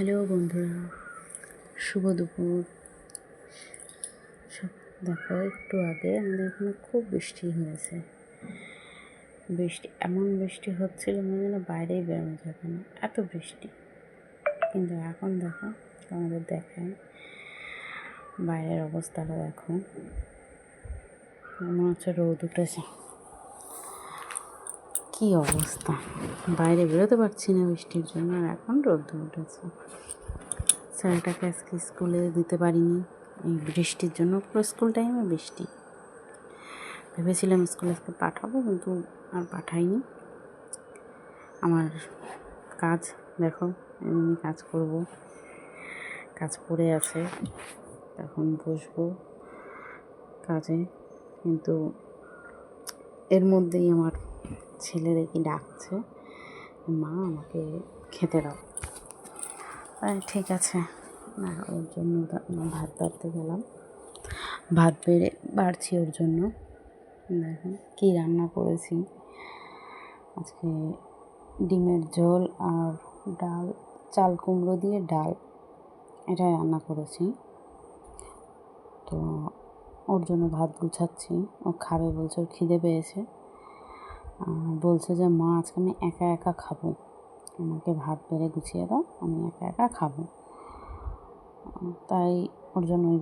Hello বন্ধুরা, শুভ দুপুর। সব দেখো, একটু আগে আমাদের এখানে খুব বৃষ্টি হয়েছে। বৃষ্টি, এমন বৃষ্টি হচ্ছিল মনে যেন বাইরেই বেরোনো যাবে না এত বৃষ্টি। কিন্তু এখন দেখো আমাদের দেখায় বাইরের অবস্থাটা দেখো। মনে হচ্ছে রোদ উঠেছে। কি অবস্থা? বাইরে বেরোতে পারছি না বৃষ্টির জন্য আর এখন রোদ উঠেছে। ছেলেটাকে আজকে স্কুলে দিতে পারিনি। এই বৃষ্টির জন্য পুরো স্কুল টাইমে বৃষ্টি। ভেবেছিলাম স্কুলে আজকে পাঠাবো কিন্তু আর পাঠাইনি। আমার কাজ, দেখো, এমনি কাজ করব। কাজ পড়ে আছে, এখন বসবো কাজে। কিন্তু এর মধ্যেই আমার ছেলে দেখি ডাকছে, মা, আমাকে খেতে দাও। ঠিক আছে। না, ওর জন্য ভাত বাড়তে গেলাম। ভাত বেড়ে, বাড়ছি ওর জন্য। দেখুন, কী রান্না করেছি। আজকে ডিমের ঝোল আর ডাল, চাল কুমড়ো দিয়ে ডাল, এটা রান্না করেছি। তো ওর জন্য ভাত গুছাচ্ছি। ও খাবে বলছে, ওর খিদে পেয়েছে। বলছে যে, মা, আজকে আমি একা একা খাব। আমাকে ভাত বেড়ে গুছিয়ে দাও, আমি একা একা খাব। তাই ওর জন্য ওই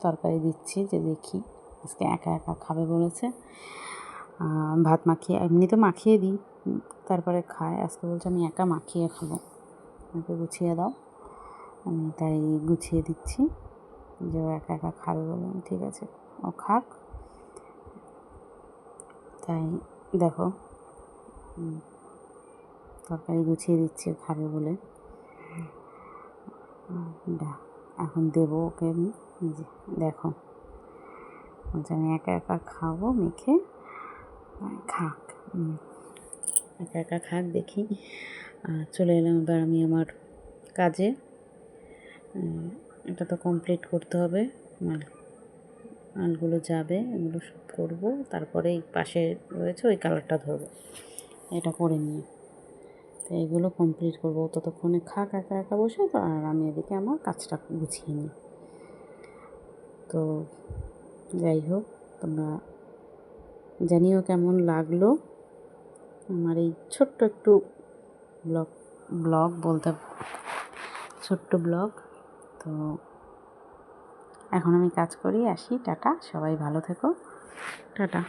তরকারি দিচ্ছি যে, দেখি, আজকে একা একা খাবে, বলেছে। ভাত মাখিয়ে, এমনি তো মাখিয়ে দিই তারপরে খায়। আজকে বলছে, আমি একা মাখিয়ে খাব। আমাকে গুছিয়ে দাও। আমি তাই গুছিয়ে দিচ্ছি যে, ও একা একা খাবে বলে, ঠিক আছে, ও খাক। তাই দেখো। তরকারি গুছিয়ে দিচ্ছি খাবে বলে। এখন দেবো ওকে। আমি দেখো। বলছে আমি একা একা খাব, মেখে খাক। একা একা খাক, দেখি। চলে এলাম এবার আমি আমার কাজে। এটা তো কমপ্লিট করতে হবে। মাল মালগুলো যাবে, এগুলো সব করব। তারপরে এই পাশে রয়েছে ওই কালারটা ধরবো, এটা করে নিয়ে। তো এগুলো কমপ্লিট করব। ততক্ষণে খাক, একা একা বসে তো, আর আমি এদিকে আমার কাজটা গুছিয়ে নিই। তো যাই হোক, তোমরা জানিও কেমন লাগল আমার এই ছোট্ট একটু ব্লগ ব্লগ বলতে ছোট্ট ব্লগ। তো এখন আমি কাজ করি আসি টাটা সবাই ভালো থেকো। টাটা।